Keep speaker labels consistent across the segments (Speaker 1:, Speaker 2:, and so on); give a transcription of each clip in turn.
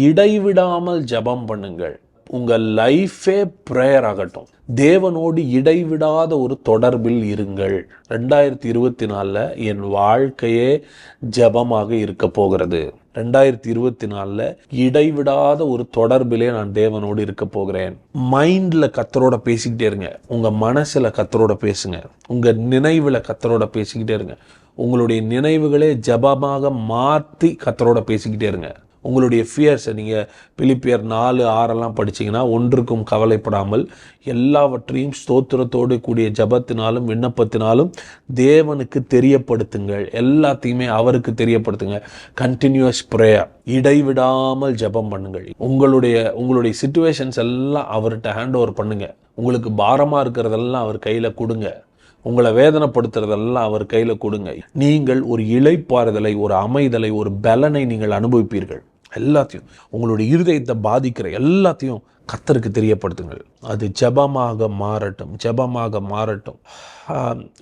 Speaker 1: இடைவிடாமல் ஜெபம் பண்ணுங்கள். உங்கள் லைஃபே ப்ரேயர் ஆகட்டும். தேவனோடு இடைவிடாத ஒரு தொடர்பில் இருங்கள். ரெண்டாயிரத்தி இருபத்தி நாலில் என் வாழ்க்கையே ஜெபமாக இருக்க போகிறது. ரெண்டாயிரத்தி இருபத்தி நாலில் இடைவிடாத ஒரு தொடர்பிலே நான் தேவனோடு இருக்க போகிறேன். மைண்டில் கத்தரோட பேசிக்கிட்டே இருங்க. உங்கள் மனசில் கத்தரோட பேசுங்க. உங்கள் நினைவில் கத்தரோட பேசிக்கிட்டே இருங்க. உங்களுடைய நினைவுகளே ஜபமாக மாற்றி கத்தரோட பேசிக்கிட்டே இருங்க. உங்களுடைய ஃபியர்ஸை நீங்கள் பிலிப்பியர் நாலு ஆறெல்லாம் படிச்சீங்கன்னா ஒன்றுக்கும் கவலைப்படாமல் எல்லாவற்றையும் ஸ்தோத்திரத்தோடு கூடிய ஜபத்தினாலும் விண்ணப்பத்தினாலும் தேவனுக்கு தெரியப்படுத்துங்கள். எல்லாத்தையுமே அவருக்கு தெரியப்படுத்துங்க. கண்டினியூஸ் ப்ரேயர் இடைவிடாமல் ஜெபம் பண்ணுங்கள். உங்களுடைய உங்களுடைய சுச்சுவேஷன்ஸ் எல்லாம் அவர்கிட்ட ஹேண்ட் ஓவர் பண்ணுங்கள் உங்களுக்கு பாரமாக இருக்கிறதெல்லாம் அவர் கையில் கொடுங்க. உங்களை வேதனைப்படுத்துறதெல்லாம் அவர் கையில் கொடுங்க. நீங்கள் ஒரு இழைப்பாறுதலை ஒரு அமைதலை ஒரு பலனை நீங்கள் அனுபவிப்பீர்கள். எல்லாத்தையும் உங்களுடைய இருதயத்தை பாதிக்கிற எல்லாத்தையும் கத்தருக்கு தெரியப்படுத்துங்கள். அது ஜெபமாக மாறட்டும் ஜெபமாக மாறட்டும்.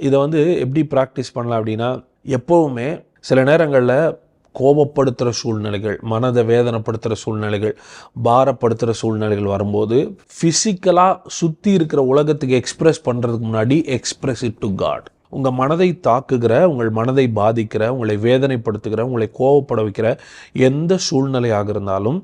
Speaker 1: இதை வந்து எப்படி ப்ராக்டிஸ் பண்ணலாம் அப்படின்னா எப்போவுமே சில நேரங்களில் கோபப்படுத்துகிற சூழ்நிலைகள் மனதை வேதனைப்படுத்துகிற சூழ்நிலைகள் பாரப்படுத்துகிற சூழ்நிலைகள் வரும்போது ஃபிசிக்கலாக சுற்றி இருக்கிற உலகத்துக்கு எக்ஸ்ப்ரெஸ் பண்ணுறதுக்கு முன்னாடி எக்ஸ்பிரஸ் இட் டு காட் உங்கள் மனதை தாக்குகிற உங்கள் மனதை பாதிக்கிற உங்களை வேதனைப்படுத்துகிற உங்களை கோவப்பட வைக்கிற எந்த சூழ்நிலையாக இருந்தாலும்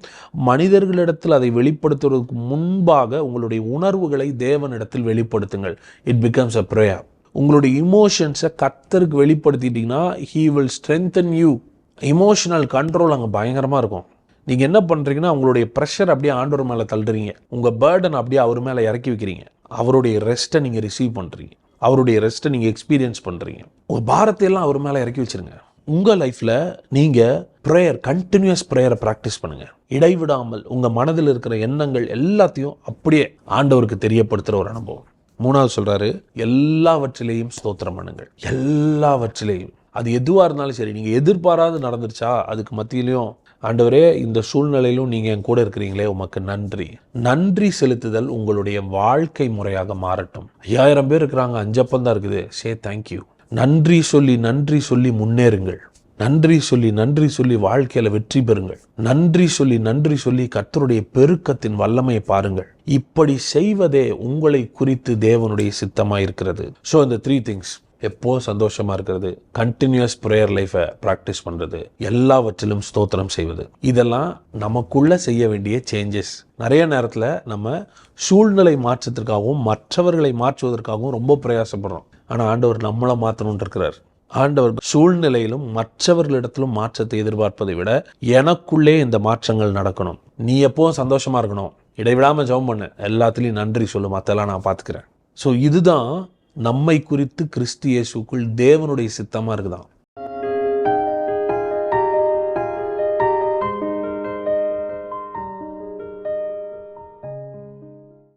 Speaker 1: மனிதர்களிடத்தில் அதை வெளிப்படுத்துவதற்கு முன்பாக உங்களுடைய உணர்வுகளை தேவனிடத்தில் வெளிப்படுத்துங்கள். இட் பிகம்ஸ் அ ப்ரேயர் உங்களுடைய இமோஷன்ஸை கத்தருக்கு வெளிப்படுத்திட்டீங்கன்னா he will strengthen you emotional control அங்கே பயங்கரமாக இருக்கும். நீங்கள் என்ன பண்ணுறீங்கன்னா உங்களுடைய ப்ரெஷர் அப்படியே ஆண்டவர் மேலே தள்ளுறீங்க. உங்கள் பேர்டன் அப்படியே அவர் மேலே இறக்கி வைக்கிறீங்க. அவருடைய ரெஸ்ட்டை நீங்கள் ரிசீவ் பண்ணுறீங்க அவருடைய ரெஸ்ட்டை நீங்கள் எக்ஸ்பீரியன்ஸ் பண்ணுறீங்க உங்கள் பாரத்தை எல்லாம் அவர் மேலே இறக்கி வச்சிருங்க. உங்கள் லைஃப்பில் நீங்கள் ப்ரேயர் கண்டினியூஸ் ப்ரேயரை ப்ராக்டிஸ் பண்ணுங்கள் இடைவிடாமல் உங்கள் மனதில் இருக்கிற எண்ணங்கள் எல்லாத்தையும் அப்படியே ஆண்டவருக்கு தெரியப்படுத்துகிற ஒரு அனுபவம். மூணாவது சொல்கிறாரு எல்லாவற்றிலேயும் ஸ்தோத்திரம் பண்ணுங்கள். எல்லாவற்றிலேயும். அது எதுவாக இருந்தாலும் சரி நீங்கள் எதிர்பாராது நடந்துருச்சா அதுக்கு மத்தியிலையும் ஆண்டவரே இந்த சூழ்நிலையிலும் நீங்கள் என் கூட இருக்கிறீங்களே உமக்கு நன்றி. நன்றி செலுத்துதல் உங்களுடைய வாழ்க்கை முறையாக மாறட்டும். ஐயாயிரம் பேர் இருக்கிறாங்க அஞ்சப்பம் தான் இருக்குது. சே தேங்க்யூ நன்றி சொல்லி நன்றி சொல்லி முன்னேறுங்கள். நன்றி சொல்லி நன்றி சொல்லி வாழ்க்கையில வெற்றி பெறுங்கள். நன்றி சொல்லி நன்றி சொல்லி கத்தருடைய பெருக்கத்தின் வல்லமையை பாருங்கள். இப்படி செய்வதே உங்களை குறித்து தேவனுடைய சித்தமாக இருக்கிறது ஸோ இந்த த்ரீ திங்ஸ் எப்போ சந்தோஷமா இருக்கிறது. கண்டினியூஸ் ப்ரேயர் லைஃப்பை ப்ராக்டிஸ் பண்றது. எல்லாவற்றிலும் ஸ்தோத்திரம் செய்வது. இதெல்லாம் நமக்குள்ள செய்ய வேண்டிய சேஞ்சஸ் நிறைய நேரத்தில் நம்ம சூழ்நிலை மாற்றத்திற்காகவும் மற்றவர்களை மாற்றுவதற்காகவும் ரொம்ப பிரயாசப்படுறோம். ஆனால் ஆண்டவர் நம்மளை மாற்றணும்னு இருக்கிறார். ஆண்டவர் சூழ்நிலையிலும் மற்றவர்களிடத்திலும் மாற்றத்தை எதிர்பார்ப்பதை விட எனக்குள்ளே இந்த மாற்றங்கள் நடக்கணும். நீ எப்போவும் சந்தோஷமா இருக்கணும். இடைவிடாமல் ஜெபம் பண்ணு. எல்லாத்துலேயும் நன்றி சொல்லு மற்றெல்லாம் நான் பார்த்துக்கிறேன். ஸோ இதுதான் நம்மை குறித்து கிறிஸ்து இயேசுக்குள் தேவனுடைய சித்தமாக இருக்குதான்.